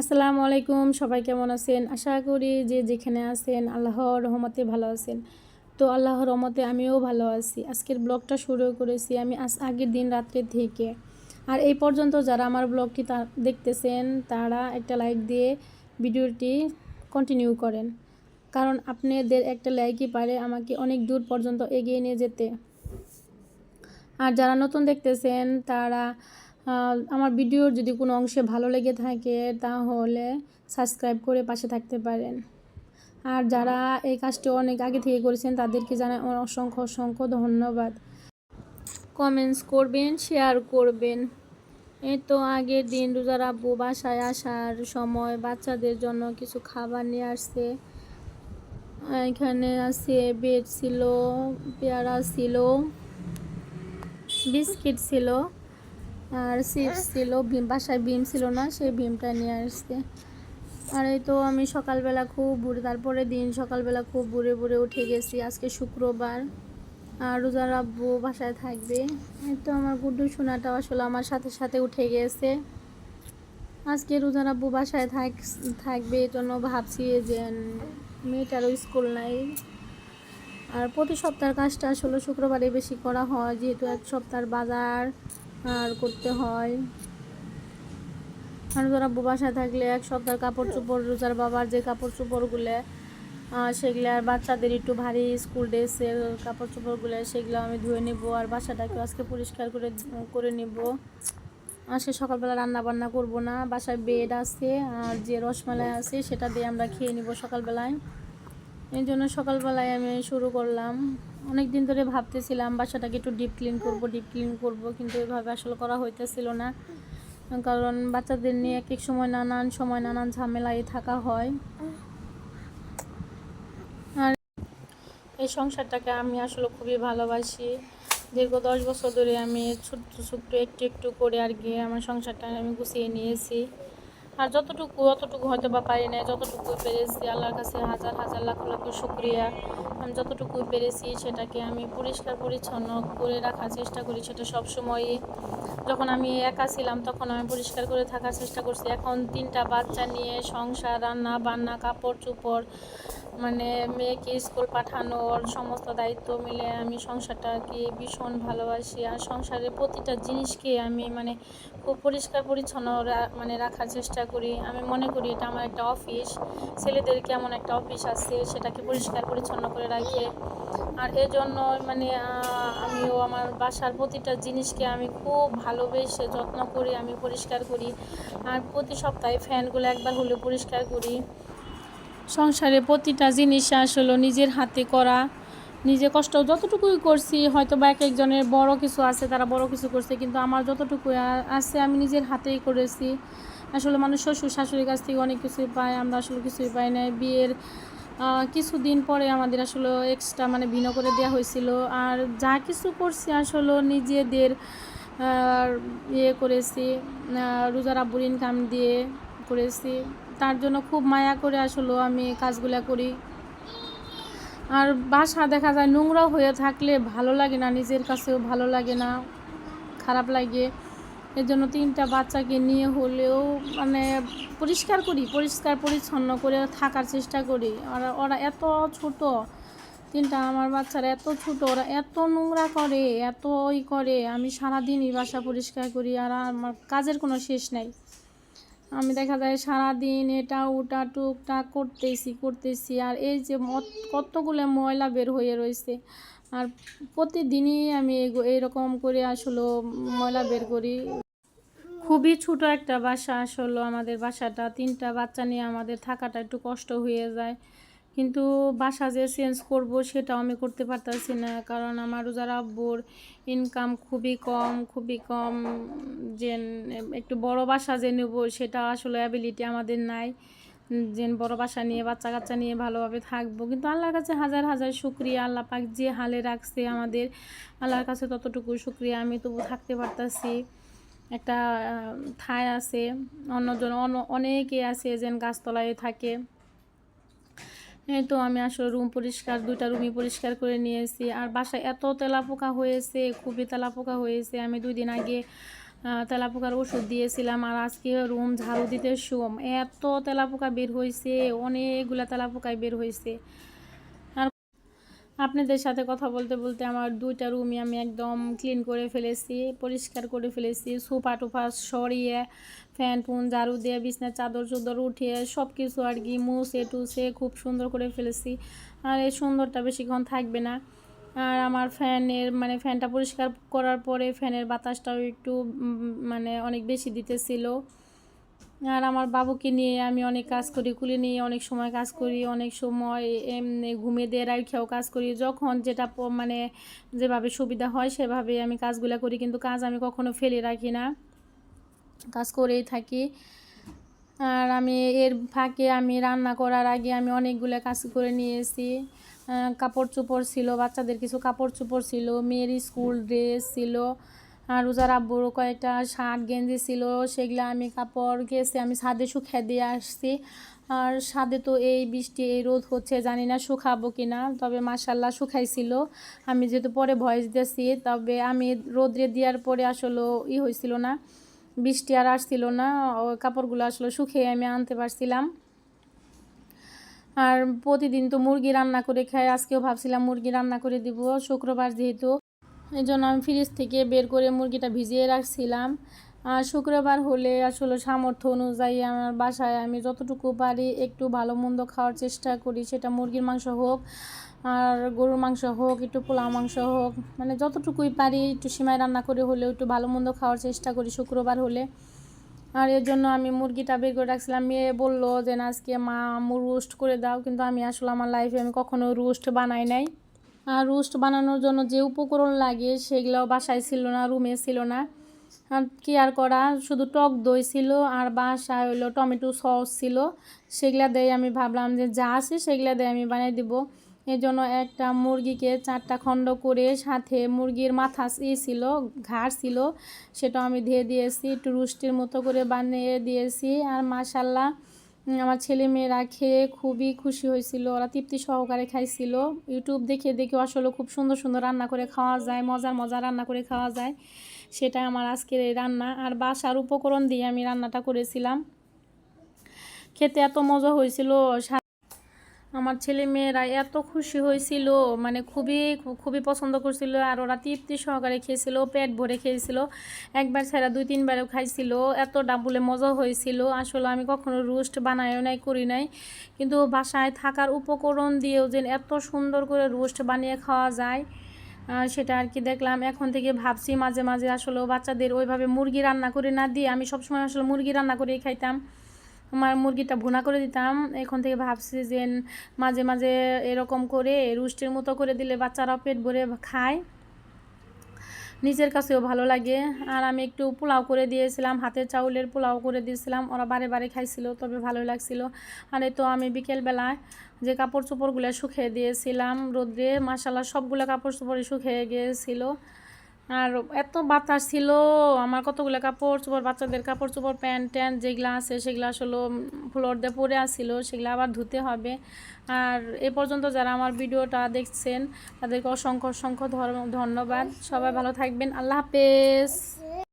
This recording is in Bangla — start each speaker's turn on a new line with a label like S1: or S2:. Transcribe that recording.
S1: আসসালামু আলাইকুম, সবাই কেমন আছেন? আশা করি যে যেখানে আছেন, আল্লাহর রহমতে ভালো আছেন। তো আল্লাহর রহমতে আমিও ভালো আছি। আজকের ব্লগটা শুরু করেছি আমি আজ আগের দিন রাত্রে থেকে। আর এই পর্যন্ত যারা আমার ব্লগটি তা দেখতেছেন, তারা একটা লাইক দিয়ে ভিডিওটি কন্টিনিউ করেন। কারণ আপনাদের একটা লাইকই পারে আমাকে অনেক দূর পর্যন্ত এগিয়ে নিয়ে যেতে। আর যারা নতুন দেখতেছেন, তারা আমার ভিডিওর যদি কোনো অংশে ভালো লেগে থাকে, তাহলে সাবস্ক্রাইব করে পাশে থাকতে পারেন। আর যারা এই কাজটি অনেক আগে থেকে করেছেন, তাদেরকে জানাই অসংখ্য অসংখ্য ধন্যবাদ। কমেন্টস করবেন, শেয়ার করবেন। এই তো আগের দিন রোজার আব্বু বাসায় আসার সময় বাচ্চাদের জন্য কিছু খাবার নিয়ে আসছে। এখানে আছে বেড ছিল, পেয়ারা ছিল, বিস্কিট ছিল। আর চিপস ছিল, ভীম, বাসায় ভীম ছিল না, সেই ভীমটা নিয়ে আসছে। আর এই তো আমি সকালবেলা খুব ভোরে তারপরে দিন সকালবেলা খুব ভোরে ভোরে উঠে গেছি, আজকে শুক্রবার। আর রোজার আব্বু বাসায় থাকবে। এই তো আমার গুড্ডু সোনাটাও আসলে আমার সাথে সাথে উঠে গেছে। আজকে রোজার আব্বু বাসায় থাক, থাকবে, এই জন্য ভাবছি যে মেয়েটারও স্কুল নাই। আর প্রতি সপ্তাহের কাজটা আসলে শুক্রবারে বেশি করা হয়, যেহেতু এক সপ্তাহের বাজার। আর করতে হয়। আর যারা বাসায় থাকলে এক সপ্তাহের কাপড় চোপড়, রোজার বাবার যে কাপড় চোপড়গুলো সেগুলো আর বাচ্চাদের একটু ভারী স্কুল ড্রেসের কাপড় চোপড়গুলো, সেগুলো আমি ধুয়ে নিব আর বাসাটাকে আজকে পরিষ্কার করে করে নিব। আজকে সকালবেলা রান্না বান্না করব না, বাসায় বেড আছে আর যে রসমালাই আছে সেটা দিয়ে আমরা খেয়ে নিব সকালবেলায়। এই জন্য সকালবেলায় আমি শুরু করলাম। অনেক দিন ধরে ভাবতেছিলাম, বাসাটাকে একটু ডিপ ক্লিন করব ডিপ ক্লিন করব, কিন্তু এভাবে আসলে করা হইতেছিল না। কারণ বাচ্চাদের নিয়ে এক এক সময় নানান সময় নানান ঝামেলায় থাকা হয়। আর এই সংসারটাকে আমি আসলে খুবই ভালোবাসি। দীর্ঘ দশ বছর ধরে আমি ছোট্ট ছোট্ট একটু একটু করে আর গিয়ে আমার সংসারটা আমি গুছিয়ে নিয়েছি। আর যতটুকু, অতটুকু হয়তো বা পারি না যতটুকু পেরেছি, আল্লাহর কাছে হাজার হাজার লাখ লাখ শুক্রিয়া। আমি যতটুকু পেরেছি সেটাকে আমি পরিষ্কার, পরিচ্ছন্ন করে রাখার চেষ্টা করি সেটা সবসময়ই। যখন আমি একা ছিলাম তখন আমি পরিষ্কার করে থাকার চেষ্টা করছি। এখন তিনটা বাচ্চা নিয়ে সংসার রান্না বান্না কাপড় চোপড় মানে মেয়েকে স্কুল পাঠানোর সমস্ত দায়িত্ব মিলে আমি সংসারটাকে ভীষণ ভালোবাসি। আর সংসারের প্রতিটা জিনিসকে আমি মানে খুব পরিষ্কার পরিচ্ছন্ন মানে রাখার চেষ্টা করি। আমি মনে করি এটা আমার একটা অফিস। ছেলেদের কেমন একটা অফিস আছে সেটাকে পরিষ্কার পরিচ্ছন্ন করে রাখে। আর এজন্য মানে আমিও আমার বাসার প্রতিটা জিনিসকে আমি খুব ভালোবেসে যত্ন করি, আমি পরিষ্কার করি। আর প্রতি সপ্তাহে ফ্যানগুলো একবার হলেও পরিষ্কার করি। সংসারে প্রতিটা জিনিস আসলে নিজের হাতে করা, নিজে কষ্ট যতটুকুই করছি হয়তো বা এক একজনের বড় কিছু আছে, তারা বড় কিছু করছে, কিন্তু আমার যতটুকু আ- আছে আমি নিজের হাতেই করেছি। আসলে মানুষ শ্বশুর শাশুড়ির কাছ থেকে অনেক কিছুই পায়, আমরা আসলে কিছুই পাই না বিয়ের কিছুদিন পরে আমাদের আসলে এক্সট্রা মানে ভিন্ন করে দেওয়া হয়েছিল। আর যা কিছু করছি আসলে নিজেদের ইয়ে করেছি রোজার আব্বুর ইনকাম দিয়ে করেছি। তার জন্য খুব মায়া করে আসলে, আমি কাজগুলা করি। আর বাসা দেখা যায় নোংরা হয়ে থাকলে ভালো লাগে না, নিজের কাছেও ভালো লাগে না, খারাপ লাগে। এর জন্য তিনটা বাচ্চাকে নিয়ে হলেও মানে পরিষ্কার করি, পরিষ্কার পরিচ্ছন্ন করে থাকার চেষ্টা করি। আর ওরা এত ছোট, তিনটা আমার বাচ্চারা এত ছোট, ওরা এত নোংরা করে, এত ই করে। আমি সারাদিনই বাসা পরিষ্কার করি আর আমার কাজের কোনো শেষ নাই। আমি দেখা যায় সারাদিন এটা, ওটা, টুকটাক করতেছি করতেছি। আর এই যে কতগুলো ময়লা বের হয়ে রয়েছে। আর প্রতিদিনই আমি এইরকম করে আসলে ময়লা বের করি। খুবই ছোট একটা বাসা আসলো আমাদের বাসাটা। তিনটা বাচ্চা নিয়ে আমাদের থাকাটা একটু কষ্ট হয়ে যায়। কিন্তু বাসা যে চেঞ্জ করব সেটাও আমি করতে পারতাছি না। কারণ আমার যারা আব্বুর ইনকাম খুবই কম খুবই কম যে একটু বড় বাসা যে নেব সেটা আসলে অ্যাবিলিটি আমাদের নাই। যে বড় বাসা নিয়ে বাচ্চা কাচ্চা নিয়ে ভালোভাবে থাকব। কিন্তু আল্লাহর কাছে হাজার হাজার শুক্রিয়া। আল্লাহ পাক যে হালে রাখছে আমাদের, আল্লাহর কাছে ততটুকু শুক্রিয়া। আমি তবু থাকতে পারতাছি। একটা ঠায় আছে, অন্যজন অন্য- অনেকে আছে যেন গাছতলায় থাকে। তো আমি আসলে রুম পরিষ্কার, দুইটা রুমই পরিষ্কার করে নিয়েছি। আর বাসায় এত তেলাপোকা হয়েছে, খুবই তেলাপোকা হয়েছে। আমি দুই দিন আগে তেলাপোকার ওষুধ দিয়েছিলাম আর আজকে রুম ঝাড়ু দিতে সোম। এত তেলাপোকা বের হয়েছে অনেকগুলা তেলাপোকায় বের হয়েছে আপনাদের সাথে কথা বলতে বলতে আমার দুইটা রুমই আমি একদম ক্লিন করে ফেলেছি, পরিষ্কার করে ফেলেছি। সোফা টোফা সরিয়ে ফ্যান ফুন ঝাড়ু দিয়ে বিছনার চাদর চুদর উঠিয়ে সব কিছু আর কি মুছে টুছে খুব সুন্দর করে ফেলেছি। আর এই সুন্দরটা বেশিক্ষণ থাকবে না। আর আমার ফ্যানের মানে ফ্যানটা পরিষ্কার করার পরে ফ্যানের বাতাসটাও একটু মানে অনেক বেশি দিতেছিল। আর আমার বাবুকে নিয়ে আমি অনেক কাজ করি, কুলি নিয়ে অনেক সময় কাজ করি, অনেক সময় এমনি ঘুমিয়ে দিয়ে রাইখেও কাজ করি। যখন যেটা মানে যেভাবে সুবিধা হয় সেভাবে আমি কাজগুলো করি, কিন্তু কাজ আমি কখনো ফেলে রাখি না। কাজ করেই থাকি। আর আমি এর ফাঁকে আমি রান্না করার আগে আমি অনেকগুলো কাজ করে নিয়েছি। কাপড় চোপড় ছিল, বাচ্চাদের কিছু কাপড় চোপড় ছিল, মেয়ের স্কুল ড্রেস ছিল আর রোজার আব্বুর কয়েকটা শার্ট গেঞ্জি ছিল, সেগুলো আমি কাপড় গেছে আমি ছাদে শুকিয়ে দিয়ে আসছি। আর ছাদে তো এই বৃষ্টি, এই রোদ হচ্ছে, জানি না শুকাবো কি না তবে মাসাল্লাহ শুকাইছিল। আমি যেহেতু পরে ভয়েস দিয়েছি, তবে আমি রোদ্রে দেওয়ার পরে আসলে ই হয়েছিল না, বৃষ্টি আর আসছিল না কাপড়গুলো আসলে শুকিয়ে আমি আনতে পারছিলাম। আর প্রতিদিন তো মুরগি রান্না করে খাই, আজকেও ভাবছিলাম মুরগি রান্না করে দিব, শুক্রবার যেহেতু এই জন্য আমি ফ্রিজ থেকে বের করে মুরগিটা ভিজিয়ে রাখছিলাম। আর শুক্রবার হলে আসলে সামর্থ্য অনুযায়ী আমার বাসায় আমি যতটুকু পারি একটু ভালো মন্দ খাওয়ার চেষ্টা করি, সেটা মুরগির মাংস হোক আর গরুর মাংস হোক, একটু পোলাও মাংস হোক মানে যতটুকুই পারি একটু সিমাই রান্না করে হলেও একটু ভালো মন্দ খাওয়ার চেষ্টা করি শুক্রবার হলে। আর এর জন্য আমি মুরগিটা বের করে রাখছিলাম, মেয়ে বলল যে না আজকে মা আমু রোস্ট করে দাও, কিন্তু আমি আসলে আমার লাইফে আমি কখনো রোস্ট বানাই নাই। রোস্ট বানানোর জন্য যে উপকরণ লাগে সেগুলো বাসায় ছিল না রুমে ছিল না। আর কি আর করা? শুধু টক দই ছিল আর বাসায় হইল টমেটো সস ছিল। সেগুলা দিয়ে আমি ভাবলাম যে যা আছে সেগুলা দিয়ে আমি বানিয়ে দিব। এই জন্য একটা মুরগিকে চারটা খণ্ড করে সাথে মুরগির মাথা ই ছিল ঘাড় ছিল সেটা আমি দিয়ে দিয়েছি। একটু রুস্টির মতো করে বানিয়ে দিয়েছি। আর মাশাল্লাহ উম, আমার ছেলে মেয়েরা খেয়ে খুবই খুশি হয়েছিল, ওরা তৃপ্তি সহকারে খাইছিল। ইউটিউব দেখে দেখে আসলে খুব সুন্দর সুন্দর রান্না করে খাওয়া যায়, মজার মজা রান্না করে খাওয়া যায়। সেটা আমার আজকের এই রান্না। আর বাসার উপকরণ দিয়ে আমি রান্নাটা করেছিলাম। খেতে এত মজা হয়েছিল আমার ছেলে মেয়েরা এত খুশি হয়েছিল মানে খুবই খুবই পছন্দ করছিল আর ওরা তৃপ্তি সহকারে খেয়েছিল, পেট ভরে খেয়েছিল। একবার ছাড়া দুই, তিনবারও খাইছিল, এত ডাবুলে মজা হয়েছিল। আসলে আমি কখনো রোস্ট বানাইও নাই, করি নাই। কিন্তু বাসায় থাকার উপকরণ দিয়েও যে এত সুন্দর করে রোস্ট বানিয়ে খাওয়া যায় সেটা আর কি দেখলাম। এখন থেকে ভাবছি মাঝে মাঝে আসলে বাচ্চাদের ওইভাবে মুরগি রান্না করে না দিয়ে আমি সবসময় আসলে মুরগি রান্না করেই খাইতাম। আমার মুরগিটা ভুনা করে দিতাম। এখন থেকে ভাবছি যে মাঝে মাঝে এরকম করে রুস্টের মতো করে দিলে বাচ্চারা পেট ভরে খায়। নিজের কাছেও ভালো লাগে। আর আমি একটু পোলাও করে দিয়েছিলাম, হাতের চাউলের পোলাও করে দিয়েছিলাম। ওরা বারে বারে খাইছিল, তবে ভালো লাগছিল। আর তো আমি বিকেলবেলায় যে কাপড় চোপড়গুলো শুকিয়ে দিয়েছিলাম, রোদ্রে মাসাল্লাহ সবগুলো কাপড় চোপড়ে শুকিয়ে গিয়েছিল। আর এত বাতাস ছিল, আমার কতগুলো কাপড় চোপড়, বাচ্চাদের কাপড় চোপড়, প্যান্ট ট্যান্ট যেগুলো আছে, সেগুলো আসলে ফ্লোর দিয়ে পরে আসছিল, সেগুলো আবার ধুতে হবে। আর এ পর্যন্ত যারা আমার ভিডিওটা দেখছেন, তাদেরকে অসংখ্য অসংখ্য ধন্যবাদ। সবাই ভালো থাকবেন। আল্লাহ হাফেজ।